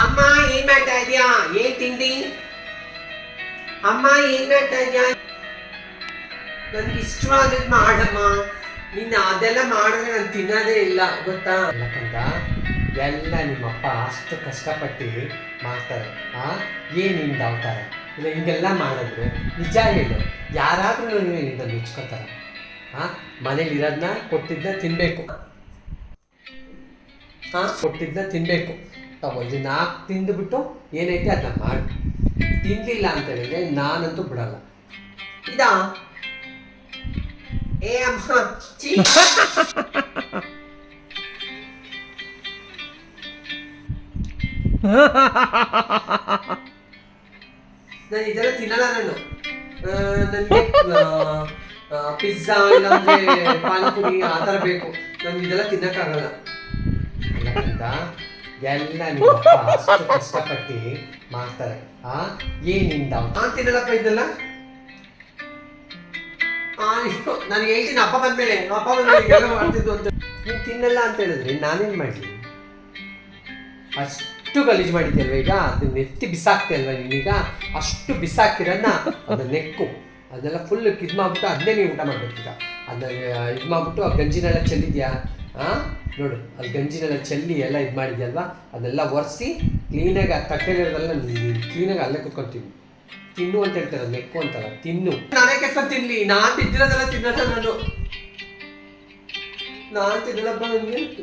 ಅಮ್ಮ, ಏನ್ ಮಾಡ್ತಾ ಇದೀಯಾ? ಏನ್ ತಿಂಡಿ? ಅಮ್ಮ, ಏನ್ ಮಾಡ್ತಾ ಇದೀಯಾ? ನನ್ಗೆ ಇಷ್ಟವಾದದ್ ಮಾಡಮ್ಮ. ನಿನ್ನ ಅದೆಲ್ಲ ಮಾಡಿದ್ರೆ ನಾನು ತಿನ್ನೋದೇ ಇಲ್ಲ, ಗೊತ್ತಾ? ಎಲ್ಲ ನಿಮ್ಮಪ್ಪ ಅಷ್ಟು ಕಷ್ಟಪಟ್ಟು ಮಾಡ್ತಾರೆ. ಆ ಏನಿಂದ ಅವತಾರ? ಇಲ್ಲ, ಹಿಂಗೆಲ್ಲ ಮಾಡಿದ್ರೆ ನಿಜ ಹೇಳು. ಯಾರಾದ್ರೂ ಇದನ್ನು ಮೆಚ್ಕೋತಾರ. ಆ, ಮನೇಲಿ ಇರೋದನ್ನ ಕೊಟ್ಟಿದ್ದ ತಿನ್ನಬೇಕು ಹಾಂ ಕೊಟ್ಟಿದ್ದ ತಿನ್ಬೇಕು. ತಗೋ, ಇದು ನಾಲ್ಕು ತಿಂದುಬಿಟ್ಟು ಏನೈತೆ ಅದನ್ನ ಮಾಡಿ. ತಿನ್ಲಿಲ್ಲ ಅಂತ ಹೇಳಿದ್ರೆ ನಾನಂತೂ ಬಿಡಲ್ಲ. ಇದಾ? ಏ ಅಮ್ಮ ನಾನು ಇದೆಲ್ಲ ತಿನ್ನಲ್ಲ ನಾನು. ನನಗೆ ಪಿಜ್ಜಾ ಇಲ್ಲಾಂದ್ರೆ ಪಾನಿಪುರಿ ಆ ಥರ ಬೇಕು. ನನ್ಗೆ ಇದೆಲ್ಲ ತಿನ್ನಕ್ಕಾಗಲ್ಲ. ಯಾಕಂತ ಎಲ್ಲ ಅಷ್ಟು ಕಷ್ಟಪಟ್ಟು ಮಾಡ್ತಾರೆ. ಆ? ಏನಿಂದ ನಾನು ತಿನ್ನಲ್ಲಪ್ಪ ಇದೆಲ್ಲ? ಆ, ಅಯ್ಯೋ, ನಾನು ಹೇಳ್ತೀನಿ ಅಪ್ಪ ಬಂದ್ಮೇಲೆ. ಅಪ್ಪ ಬಂದ್ಮೇಲೆ ಮಾಡ್ತಿದ್ದು ಅಂತ. ನೀನು ತಿನ್ನಲ್ಲ ಅಂತ ಹೇಳಿದ್ರೆ ನಾನೇನ್ ಮಾಡಲಿ? ಅಷ್ಟು ಗಲೀಜು ಮಾಡಿದ್ಯಲ್ವ ಈಗ? ಅದನ್ನ ನೆತ್ತಿ ಬಿಸಾಕ್ತೆ ಅಲ್ವಾ ನೀನೀಗ ಅಷ್ಟು ಬಿಸಾಕಿರನ್ನ ಅದು ನೆಕ್ಕು. ಅದೆಲ್ಲ ಫುಲ್ ಕಿದ್ಮಾಗ್ಬಿಟ್ಟು ಅದನ್ನೇ ನೀವು ಊಟ ಮಾಡ್ಬೇಕೀಗ. ಅದನ್ನ ಇದು ಮಾಡ್ಬಿಟ್ಟು ಆ ಗಂಜಿನೆಲ್ಲ ಚೆಲ್ಲಿದ್ಯಾ? ಆ? ನೋಡು, ಅಲ್ಲಿ ಗಂಜಿನೆಲ್ಲ ಚೆಲ್ಲಿ ಎಲ್ಲ ಇದು ಮಾಡಿದ್ಯಲ್ವಾ? ಅದೆಲ್ಲ ಒರೆಸಿ ಕ್ಲೀನಾಗಿ ಆ ತಟ್ಟೆಲಿರೋದೆಲ್ಲ ಕ್ಲೀನಾಗಿ ಅಲ್ಲೇ ಕುತ್ಕೊಂತೀನಿ. ತಿನ್ನು ಅಂತ ಹೇಳ್ತಾರೆ ನೆಕ್ಕು ಅಂತಲ್ಲ ತಿನ್ನು. ನಾನೇ ಕೆಟ್ಟ ತಿನ್ಲಿ ನಾನ್ ಬಿದ್ದಿರೋದೆಲ್ಲ ತಿನ್ನಲ್ಲ ನಾನು. ನಾನ್ ತಿನ್ನಲ್ಲಪ್ಪ ನನಗೆ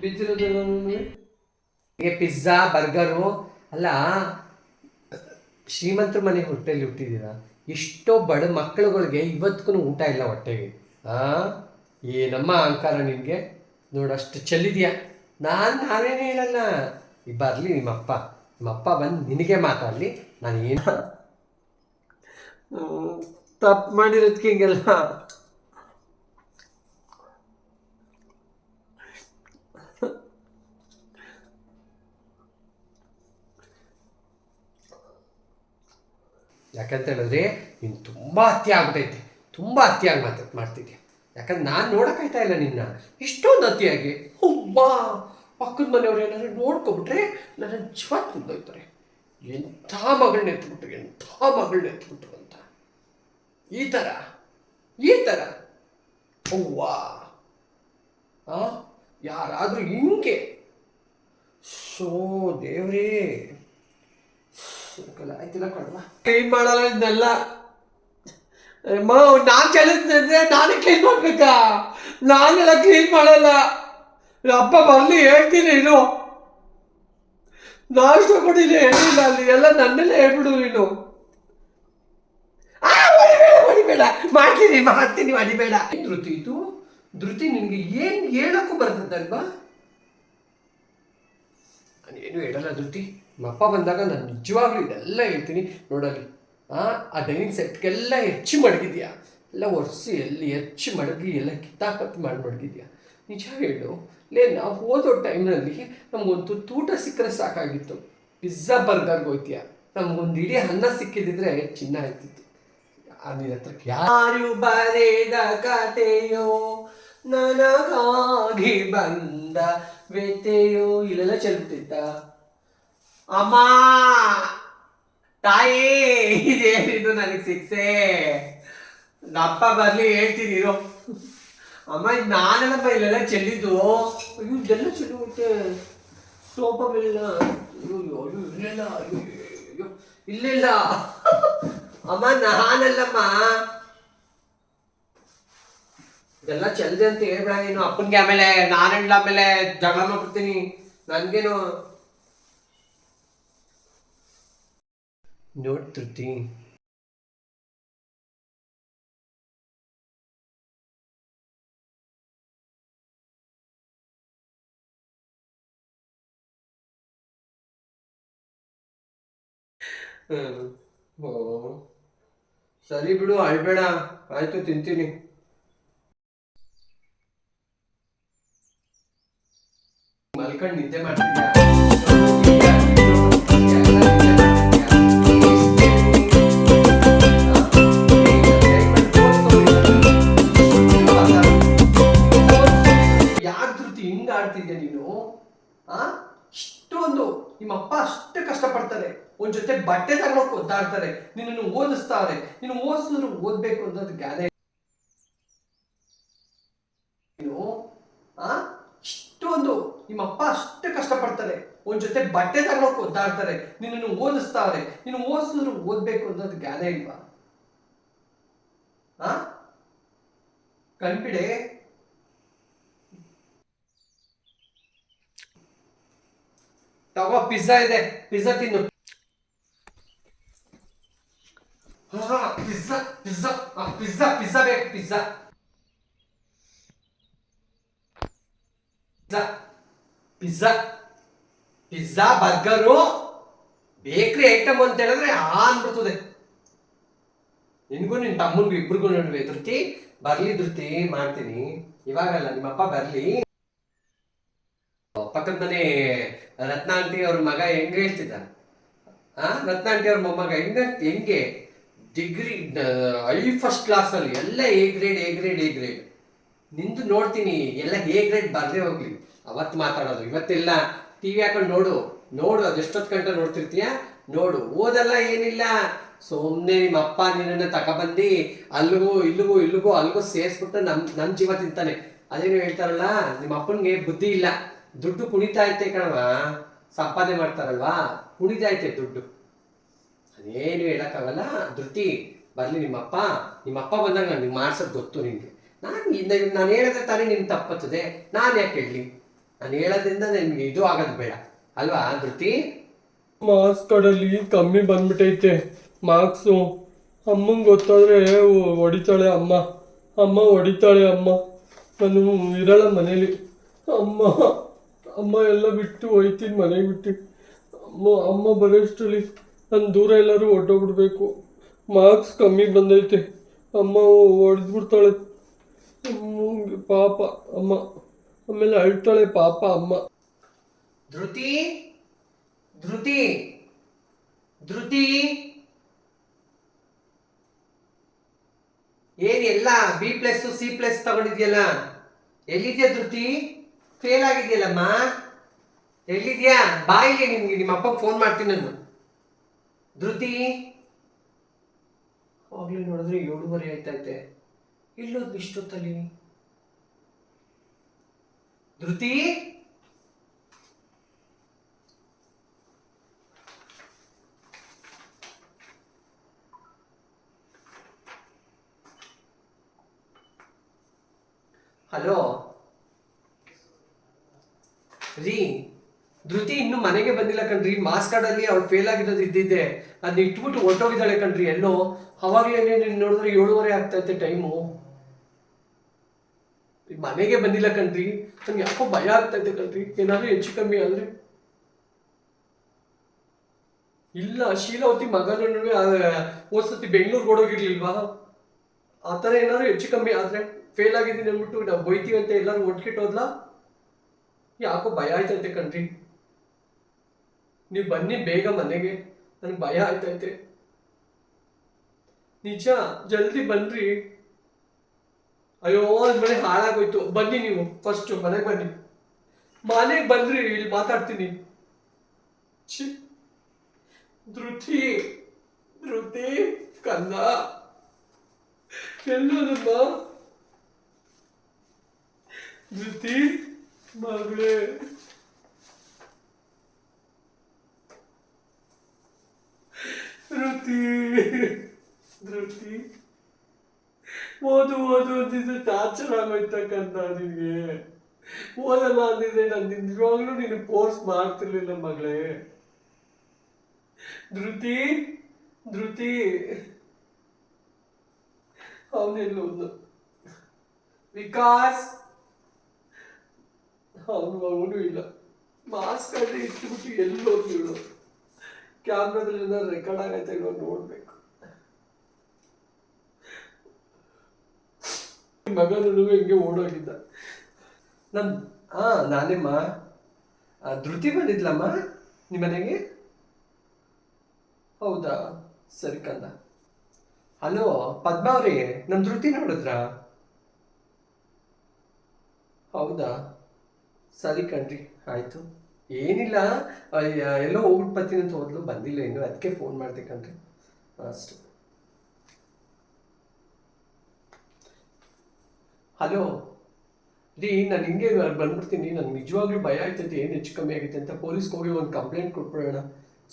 ಬಿದ್ದಿರೋದೆಲ್ಲ ನನಗೆ ಪಿಜ್ಜಾ ಬರ್ಗರು ಅಲ್ಲ, ಶ್ರೀಮಂತರ ಮನೆ ಹೊಟ್ಟೆಯಲ್ಲಿ ಹುಟ್ಟಿದ್ದೀರಾ? ಎಷ್ಟೋ ಬಡ ಮಕ್ಕಳುಗಳಿಗೆ ಇವತ್ತಿಗೂ ಊಟ ಇಲ್ಲ ಹೊಟ್ಟೆಗೆ. ಆ? ಏನಮ್ಮ ಅಹಂಕಾರ ನಿನಗೆ ನೋಡಷ್ಟು ಚೆಲ್ಲಿದೆಯಾ? ನಾನು, ನಾನೇನೇ ಹೇಳಲ್ಲ. ಬರಲಿ, ನಿಮ್ಮಪ್ಪ. ನಿಮ್ಮಪ್ಪ ಬಂದು ನಿನಗೆ ಮಾತಾಡಲಿ. ನಾನು ಏನು ತಪ್ಪು ಮಾಡಿರೋದಕ್ಕೆ ಹಿಂಗೆಲ್ಲ. ಯಾಕಂತ ಹೇಳಿದ್ರೆ, ನೀನು ತುಂಬ ಅತಿ ಆಗ್ಬಿಟ್ಟೈತೆ ತುಂಬ ಅತಿಯಾಗಿ ಮಾತು ಮಾಡ್ತಿದ್ಯಾ? ಯಾಕಂದ್ರೆ ನಾನು ನೋಡೋಕ್ಕಾಯ್ತಾ ಇಲ್ಲ ನಿನ್ನ. ಇಷ್ಟೊಂದು ಅತಿಯಾಗಿ. ಹುಬ್ಬಾ ಪಕ್ಕದ ಮನೆಯವ್ರು ಏನಾದ್ರು ನೋಡ್ಕೊಬಿಟ್ರೆ ನನ್ನ ಜೀವ ತುಂಬೋಯ್ತಾರೆ ಎಂಥ ಮಗಳನ್ನ ಎತ್ಬಿಟ್ರು ಎಂಥ ಮಗಳನ್ನ ಎತ್ಬಿಟ್ರು ಅಂತ. ಈ ಥರ ಈ ಥರ ಆ, ಯಾರಾದರೂ ಹಿಂಗೆ. ಸೋ, ದೇವ್ರೇ. ಆಯ್ತಿಲ್ಲ ಕೊಡವಾ ಕೈ ಮಾಡಲ್ಲ ಇದನ್ನೆಲ್ಲ. ನಾನು ಚಲಿಸ್ತಿದ್ರೆ ನಾನು ಕ್ಲೀನ್ ಮಾಡ್ಬೇಕಾ? ನಾನೆಲ್ಲ ಕ್ಲೀನ್ ಮಾಡಲ್ಲ. ಅಪ್ಪ ಬರ್ಲಿ, ಹೇಳ್ತೀನಿ ನೀನು. ನಾಷ್ಟ ಕೊಡಿಲ್ಲ ಹೇಳಿಲ್ಲ ಅಲ್ಲಿ. ಎಲ್ಲ ನನ್ನೆಲ್ಲ ಹೇಳ್ಬಿಡು ನೀನು. ಹೊಡಿಬೇಡ ಮಾಡ್ತೀನಿ ಮಾಡ್ತೀನಿ ಮಡಿಬೇಡ ಧೃತಿ ಇದು? ಧೃತಿ ನಿನಗೆ ಏನ್ ಹೇಳಕ್ಕೂ ಬರ್ತದಲ್ವಾ? ನಾನೇನು ಹೇಳಲ್ಲ ಧೃತಿ. ನಮ್ಮಪ್ಪ ಬಂದಾಗ ನಾನು ನಿಜವಾಗ್ಲೂ ಇದೆಲ್ಲ ಹೇಳ್ತೀನಿ. ನೋಡಲ್ಲಿ. ಆ ಡೈನಿಂಗ್ ಸೆಟ್ಗೆಲ್ಲ ಹೆಚ್ಚು ಮಡಗಿದ್ಯಾ? ಎಲ್ಲ ಒರೆಸಿ, ಎಲ್ಲಿ ಹೆಚ್ಚು ಮಡಗಿ, ಎಲ್ಲ ಕಿತ್ತಾಕತ್ತು ಮಾಡಿ ಮಡಗಿದ್ಯಾ? ನಿಜ ಹೇಳು. ಲೇ, ನಾವು ಹೋದೋ ಟೈಮ್ನಲ್ಲಿ ನಮಗೊಂದು ತೂಟ ಸಿಕ್ಕರೆ ಸಾಕಾಗಿತ್ತು. ಪಿಜ್ಜಾ ಬರ್ಗರ್ಗೆ ಹೋಯ್ತೀಯ? ನಮಗೊಂದು ಇಡೀ ಅನ್ನ ಸಿಕ್ಕಿದಿದ್ರೆ ಚಿನ್ನ ಆಯ್ತಿತ್ತು. ನಿನ್ನ ಹತ್ರ ಯಾರು ಬರೆದ ಕತೆಯೋ ನನಗಾಗಿ ಬಂದ ವ್ಯತೆಯೋ ಇಲ್ಲೆಲ್ಲ ಚೆಲ್ಬಿಟ್ಟಿದ್ದ ಅಮ್ಮ! ತಾಯಿ ಇದೇನಿದು ನನಗೆ ಸಿಕ್ಸೆ ಅಪ್ಪ ಬರ್ಲಿ, ಹೇಳ್ತೀನಿ, ಇರೋ. ಅಮ್ಮ, ಇದು ನಾನಲ್ಲಪ್ಪ ಇಲ್ಲೆಲ್ಲ ಚೆಲ್ಲಿದ್ದು. ಅಯ್ಯೋ, ಇದೆಲ್ಲ ಚೆಲ್ಲುತ್ತೆ ಸೋಪ ಮೇಲಿಲ್ಲ. ಅಯ್ಯೋ ಅಯ್ಯೋ ಅಯ್ಯೋ, ಇಲ್ಲಿಲ್ಲ. ಅಮ್ಮ, ನಾನಲ್ಲಮ್ಮ. ಇದೆಲ್ಲ ಚೆಲ್ಲದೆ ಅಂತ ಹೇಳ್ಬೇಡ ನೀನು. ಅಪ್ಪನಿಗೆ ಆಮೇಲೆ ನಾನೆಲ್ಲ ಆಮೇಲೆ ಜಗಳ ಮಾಡ್ಬಿಡ್ತೀನಿ. ನನ್ಗೇನು ನೋಡ್ತಿರ್ತಿ ಹ್ಮ್. ಓ ಸರಿ ಬಿಡು ಅಳ್ಬೇಡ ಆಯ್ತು ತಿಂತೀನಿ. ಮಲ್ಕೊಂಡು ನಿದ್ದೆ ಮಾಡ್ತಿದ್ಯಾ? ಬಟ್ಟೆ ತಗೊಳಕ್ ಒದ್ದಾಡ್ತಾರೆ, ನಿನ್ನನ್ನು ಓದಿಸ್ತಾರೆ, ನೀನು ಓದಿಸಿದ್ರು ಓದ್ಬೇಕು ಅನ್ನೋದು ಗಾದೆ. ಇಷ್ಟೊಂದು ನಿಮ್ಮ ಅಪ್ಪ ಅಷ್ಟು ಕಷ್ಟಪಡ್ತಾರೆ. ಒಂದ್ ಜೊತೆ ಬಟ್ಟೆ ತಗೊಳಕ್ ಒದ್ದಾಡ್ತಾರೆ, ನಿನ್ನನ್ನು ಓದಿಸ್ತಾರೆ, ನೀನು ಓದಿಸಿದ್ರು ಓದ್ಬೇಕು ಅನ್ನೋದು ಗಾದೆ ಇಲ್ವಾ? ಆ? ಕಣ್ಬಿಡೆ. ತಗೋ, ಪಿಜ್ಜಾ ಇದೆ, ಪಿಜ್ಜಾ ತಿನ್ನು ಹಾ ಪಿಜ್ಜಾ ಪಿಜ್ಜಾ ಪಿಜ್ಜಾ ಬೇಕು pizza pizza pizza pizza burger bakery item ಅಂತ ಹೇಳಿದ್ರೆ ಆ ಅನ್ಬಿಡ್ತದೆ. ನಿನ್ಗೂ ನಿನ್ ತಮ್ಮನ್ಗೂ ಇಬ್ರಿಗೂ ನಡುವೆ ಧೃತಿ ಬರ್ಲಿ ಧೃತಿ ಮಾಡ್ತೀನಿ. ಇವಾಗಲ್ಲ ನಿಮ್ಮಪ್ಪ ಬರ್ಲಿ. ಪಕ್ಕದ ಮನೆ ರತ್ನ ಅವ್ರ ಮಗ ಹೆಂಗ್ ಹೇಳ್ತಿದ್ದ ಆ ರತ್ನಾಂಟಿ ಅವ್ರ ಮೊಮ್ಮಗ ಹೆಂಗ ಹೆಂಗೆ? ಡಿಗ್ರಿ ಐ ಫಸ್ಟ್ ಕ್ಲಾಸ್ ಅಲ್ಲಿ ಎಲ್ಲ A grade A grade A grade ನಿಂದು ನೋಡ್ತೀನಿ, ಎಲ್ಲ ಎ ಗ್ರೇಡ್ ಬರ್ದೇ ಹೋಗ್ಲಿ. ಅವತ್ತು ಮಾತಾಡೋದು ಇವತ್ತೆಲ್ಲ ಟಿವಿ ಹಾಕೊಂಡು ನೋಡು. ನೋಡು ಅದೆಷ್ಟೊತ್ತು ಗಂಟೆ ನೋಡ್ತಿರ್ತೀಯ? ನೋಡು. ಓದಲ್ಲ ಏನಿಲ್ಲ. ಸುಮ್ಮನೆ ನಿಮ್ಮ ಅಪ್ಪ ನಿನ್ನನ್ನು ತಗೊಬಂದು ಅಲ್ಲಿಗೂ ಇಲ್ಲಿಗೂ ಇಲ್ಲಿಗೂ ಅಲ್ಲಿಗೂ ಸೇರಿಸ್ಬಿಟ್ಟು ನಮ್ ನನ್ನ ಜೀವ ತಿಂತಾನೆ. ಅದೇನು ಹೇಳ್ತಾರಲ್ಲ, ನಿಮ್ಮ ಅಪ್ಪನಿಗೆ ಬುದ್ಧಿ ಇಲ್ಲ. ದುಡ್ಡು ಕುಣಿತಾ ಐತೆ ಕಣವ ಸಂಪಾದನೆ ಮಾಡ್ತಾರಲ್ವಾ? ಕುಣಿತಾ ಐತೆ ದುಡ್ಡು. ಅದೇನು ಹೇಳಕ್ಕಾಗಲ್ಲ. ಧೃತಿ, ಬರ್ಲಿ ನಿಮ್ಮಪ್ಪ. ನಿಮ್ಮಪ್ಪ ಬಂದಾಗ ನನಗೆ ಮಾಡ್ಸೋದು ಗೊತ್ತು ನಿಮಗೆ ನಾನು ನಾನು ಹೇಳಿದ್ರೆ ತಾನೇ ನಿನ್ನ ತಪ್ಪತ್ತದೆ. ನಾನು ಯಾಕೆ ಹೇಳಲಿ? ನಾನು ಹೇಳೋದ್ರಿಂದ ನಿನ್ಗೆ ಇದು ಆಗೋದು ಬೇಡ. ಅಲ್ವಾ ಧೃತಿ? ಮಾರ್ಕ್ಸ್ ಕಡಲ್ಲಿ ಕಮ್ಮಿ ಬಂದ್ಬಿಟ್ಟೈತೆ ಮಾರ್ಕ್ಸು ಅಮ್ಮಂಗೆ ಗೊತ್ತಾದ್ರೆ ಹೊಡಿತಾಳೆ ಅಮ್ಮ. ಅಮ್ಮ ಹೊಡಿತಾಳೆ ಅಮ್ಮ. ನಾನು ಇರಲ್ಲ ಮನೇಲಿ. ಅಮ್ಮ ಅಮ್ಮ ಎಲ್ಲ ಬಿಟ್ಟು ಹೋಯ್ತೀನಿ ಮನೆಗೆ ಬಿಟ್ಟು. ಅಮ್ಮ ಅಮ್ಮ ಬರೋಷ್ಟರಲ್ಲಿ ನಾನು ದೂರ ಎಲ್ಲರೂ ಹೊಡ್ಡೋಗ್ಬಿಡ್ಬೇಕು ಮಾರ್ಕ್ಸ್ ಕಮ್ಮಿ ಬಂದೈತೆ. ಅಮ್ಮ ಹೊಡೆದ್ಬಿಡ್ತಾಳೆ ಪಾಪ ಅಮ್ಮ. ಆಮೇಲೆ ಅಳ್ತಾಳೆ ಪಾಪ ಅಮ್ಮ. ಧೃತಿ? ಧೃತಿ? ಧೃತಿ? ಏನೆಲ್ಲ ಬಿ ಪ್ಲಸ್ ಸಿ ಪ್ಲಸ್ ತಗೊಂಡಿದ್ಯಲ್ಲ? ಎಲ್ಲಿದ್ಯಾ ಧೃತಿ? ಫೇಲ್ ಆಗಿದ್ಯಲ್ಲಮ್ಮ? ಎಲ್ಲಿದ್ಯಾ? ಬಾಯಿಗೆ ನಿಮ್ಗೆ ನಿಮ್ಮ ಅಪ್ಪಗೆ ಫೋನ್ ಮಾಡ್ತೀನಿ ನಾನು. ಧೃತಿ? ಆಗ್ಲಿ ನೋಡಿದ್ರೆ ಏಳುವರೆ ಆಯ್ತೈತೆ. ಇಲ್ಲೋದ್ ಇಷ್ಟೊತ್ತಲ್ಲಿ? ಧೃತಿ ಹಲೋ ರೀ ಧೃತಿ ಇನ್ನು ಮನೆಗೆ ಬಂದಿಲ್ಲ ಕಣ್ರಿ ಮಾಸ್ ಕಾರ್ಡಲ್ಲಿ ಅವ್ಳು ಫೇಲ್ ಆಗಿರೋದು ಇದ್ದಿದ್ದೆ. ಅದನ್ನ ಇಟ್ಬಿಟ್ಟು ಹೊಟ್ಟೋಗಿದ್ದಾಳೆ ಕಣ್ರಿ, ಎಲ್ಲೋ. ಅವಾಗಲೇ ನೀನು ನೋಡಿದ್ರೆ ಏಳುವರೆ ಆಗ್ತೈತೆ ಟೈಮು. ಮನೆಗೆ ಬಂದಿಲ್ಲ ಕಣ್ರಿ, ನಂಗೆ ಯಾಕೋ ಭಯ ಆಗ್ತಾ ಇದ್ದೆ ಕಣ್ರಿ. ಏನಾದ್ರೂ ಹೆಚ್ಚು ಕಮ್ಮಿ ಆದ್ರೆ. ಇಲ್ಲ, ಶೀಲಾವತಿ ಮಗನೂ ಓದ್ಸತಿ ಬೆಂಗಳೂರಿಗೆ ಓಡೋಗಿರ್ಲಿಲ್ವಾ? ಆ ಥರ ಏನಾದ್ರು ಹೆಚ್ಚು ಕಮ್ಮಿ ಆದ್ರೆ ಫೇಲ್ ಆಗಿದ್ದೀನಿ ಅಂದ್ಬಿಟ್ಟು ನಾವು ಬೈತೀವಿ ಅಂತ ಎಲ್ಲರೂ ಒಟ್ಕಿಟ್ಟೋದ್ಲಾ ಯಾಕೋ ಭಯ ಆಯ್ತಂತೆ ಕಣ್ರಿ. ನೀವು ಬನ್ನಿ ಬೇಗ ಮನೆಗೆ. ನನಗೆ ಭಯ ಆಯ್ತೈತೆ ನಿಜ, ಜಲ್ದಿ ಬನ್ರಿ. ಅಯ್ಯೋ ಒಂದು ಮನೆ ಹಾಳಾಗೋಯ್ತು. ಬನ್ನಿ ನೀವು ಫಸ್ಟ್ ಮನೆಗೆ ಬನ್ನಿ. ಮನೆಗೆ ಬಂದ್ರಿ ಇಲ್ಲಿ ಮಾತಾಡ್ತೀನಿ. ಧೃತಿ ಧೃತಿ, ಕಂದ. ಎಲ್ಲೋದಮ್ಮ ಧೃತಿ ಮಗಳೇ. ಧೃತಿ ಧೃತಿ ಓದು ಓದು ಅಂತಿದ್ರೆ ಟಾರ್ಚರ್ ಆಗೋಯ್ತಕ್ಕಂತ ನಿನಗೆ. ಓದಲ್ಲ ಅಂದಿದ್ರೆ ನಾನು ನಿಜವಾಗ್ಲೂ ನೀನು ಫೋರ್ಸ್ ಮಾಡ್ತಿರ್ಲಿಲ್ಲ ಮಗಳೇ. ಧೃತಿ ಧೃತಿ ಅವನೆಲ್ಲ ಒಂದು ವಿಕಾಸ್. ಅವನು ಅವನು ಇಲ್ಲ. ಮಾಸ್ಕ್ ಅಲ್ಲಿ ಇಟ್ಬಿಟ್ಟು ಎಲ್ಲೋಗಿ ಹೇಳು ಏನಾದ್ರು ರೆಕಾರ್ಡ್ ಆಗೈತೆ ಇಲ್ವೋ ನೋಡ್ಬೇಕು. ಮಗನೂ ಹಿಂಗೆ ಓಡೋಗಿದ್ದ ನನ್ ಹಾ ನಾನೇಮ್ಮ ಧೃತಿ ಬಂದಿದ್ಲಮ್ಮ ನಿಮ್ಮ ಮನೆಗೆ ಹೌದಾ? ಸರಿ ಕಂದ. ಹಲೋ ಪದ್ಮಾವ್ರಿ ನಮ್ಮ ಧೃತಿ ನೋಡಿದ್ರ? ಹೌದಾ? ಸರಿ ಕಣ್ರಿ, ಆಯ್ತು. ಏನಿಲ್ಲ. ಎಲ್ಲೋ ಹೋಗ್ಬಿಟ್ಟು ಬರ್ತೀನಿ ಅಂತ ಹೋದ್ಲು, ಬಂದಿಲ್ಲ ಇನ್ನು, ಅದಕ್ಕೆ ಫೋನ್ ಮಾಡಿದೆ ಕಣ್ರಿ. ಅಷ್ಟು. ಹಲೋ ರೀ, ನಾನು ಹಿಂಗೆ ಬಂದ್ಬಿಡ್ತೀನಿ ನನಗೆ ನಿಜವಾಗ್ಲೂ ಭಯ ಆಯ್ತೈತೆ, ಏನು ಹೆಚ್ಚು ಕಮ್ಮಿ ಆಗೈತೆ ಅಂತ. ಪೊಲೀಸ್ಗೆ ಹೋಗಿ ಒಂದು ಕಂಪ್ಲೇಂಟ್ ಕೊಟ್ಬಿಡೋಣ.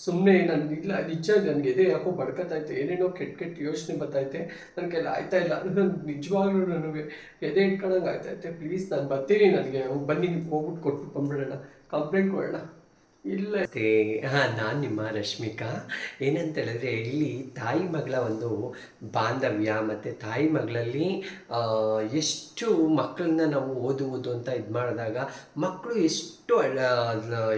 ಸುಮ್ಮನೆ ನನಗೆ ಇಲ್ಲ, ನಿಜ, ನನಗೆ ಎದೆ ಯಾಕೋ ಬಡ್ಕತ್ತೈತೆ ಏನೇನೋ ಕೆಟ್ಟ ಕೆಟ್ಟ ಯೋಚನೆ ಬರ್ತೈತೆ ನನ್ನ ಕೈಲಿ ಆಯ್ತಾ ಇಲ್ಲ ನಾನು ನಿಜವಾಗ್ಲೂ ನನಗೆ ಎದೆ ಇಟ್ಕೊಳಂಗೆ ಆಯ್ತೈತೆ ಪ್ಲೀಸ್ ನಾನು ಬರ್ತೀನಿ ನನಗೆ ಬನ್ನಿ ಹೋಗ್ಬಿಟ್ಟು ಕೊಟ್ಬಿಟ್ಟು ಬಂದ್ಬಿಡೋಣ. ಕಂಪ್ಲೇಂಟ್ ಕೊಡೋಣ ಇಲ್ಲ ಹಾಂ, ನಾನು ನಿಮ್ಮ ರಶ್ಮಿಕಾ. ಏನಂತ ಹೇಳಿದ್ರೆ ಇಲ್ಲಿ ತಾಯಿ ಮಗಳ ಒಂದು ಬಾಂಧವ್ಯ ಮತ್ತು ತಾಯಿ ಮಗಳಲ್ಲಿ ಎಷ್ಟು ಮಕ್ಕಳನ್ನ ನಾವು ಓದುವುದು ಓದು ಅಂತ ಇದು ಮಾಡಿದಾಗ ಮಕ್ಕಳು ಎಷ್ಟು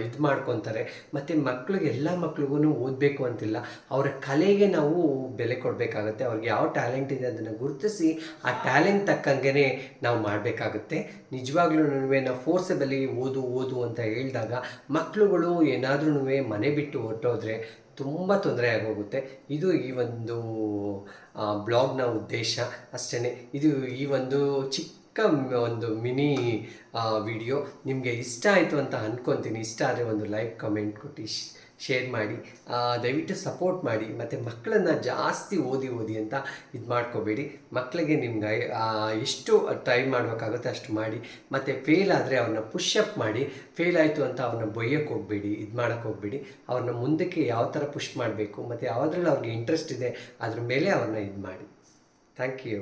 ಇದು ಮಾಡ್ಕೊತಾರೆ. ಮತ್ತು ಮಕ್ಳಿಗೆ ಎಲ್ಲ ಮಕ್ಳಿಗೂ ಓದಬೇಕು ಅಂತಿಲ್ಲ. ಅವರ ಕಲೆಗೆ ನಾವು ಬೆಲೆ ಕೊಡಬೇಕಾಗುತ್ತೆ. ಅವ್ರಿಗೆ ಯಾವ ಟ್ಯಾಲೆಂಟ್ ಇದೆ ಅದನ್ನು ಗುರುತಿಸಿ ಆ ಟ್ಯಾಲೆಂಟ್ ತಕ್ಕಂಗೆ ನಾವು ಮಾಡಬೇಕಾಗುತ್ತೆ. ನಿಜವಾಗ್ಲೂ ನಾವು ಫೋರ್ಸಬಲಿ ಓದು ಓದು ಅಂತ ಹೇಳಿದಾಗ ಮಕ್ಕಳುಗಳು ಏನಾದ್ರೂ ಮನೆ ಬಿಟ್ಟು ಹೊರಟೋದ್ರೆ ತುಂಬ ತೊಂದರೆ ಆಗೋಗುತ್ತೆ. ಇದು ಈ ಒಂದು ಬ್ಲಾಗ್ನ ಉದ್ದೇಶ. ಅಷ್ಟೇ ಇದು ಈ ಒಂದು ಚಿಕ್ಕ ಒಂದು ಮಿನಿ ವಿಡಿಯೋ. ನಿಮಗೆ ಇಷ್ಟ ಆಯಿತು ಅಂತ ಅಂದ್ಕೊತೀನಿ ಇಷ್ಟ ಆದರೆ ಒಂದು ಲೈಕ್, ಕಮೆಂಟ್ ಕೊಟ್ಟು. ಶೇರ್ ಮಾಡಿ ದಯವಿಟ್ಟು ಸಪೋರ್ಟ್ ಮಾಡಿ, ಮತ್ತು ಮಕ್ಕಳನ್ನು ಜಾಸ್ತಿ ಓದಿ ಓದಿ ಅಂತ ಇದು ಮಾಡ್ಕೋಬೇಡಿ. ಮಕ್ಕಳಿಗೆ ನಿಮ್ಗೆ ಎಷ್ಟು ಟ್ರೈ ಮಾಡಬೇಕಾಗುತ್ತೆ ಅಷ್ಟು ಮಾಡಿ, ಮತ್ತು ಫೇಲ್ ಆದರೆ ಅವ್ರನ್ನ ಪುಷಪ್ ಮಾಡಿ ಫೇಲ್ ಆಯಿತು ಅಂತ ಅವ್ರನ್ನ ಬೊಯ್ಯಕ್ಕೆ ಹೋಗಬೇಡಿ, ಇದು ಮಾಡೋಕ್ಕೆ ಹೋಗಬೇಡಿ. ಅವ್ರನ್ನ ಮುಂದಕ್ಕೆ ಯಾವ ಥರ ಪುಷ್ ಮಾಡಬೇಕು, ಮತ್ತು ಯಾವುದ್ರಲ್ಲಿ ಅವ್ರಿಗೆ ಇಂಟ್ರೆಸ್ಟ್ ಇದೆ, ಅದ್ರ ಮೇಲೆ ಅವ್ರನ್ನ ಇದು ಮಾಡಿ. Thank you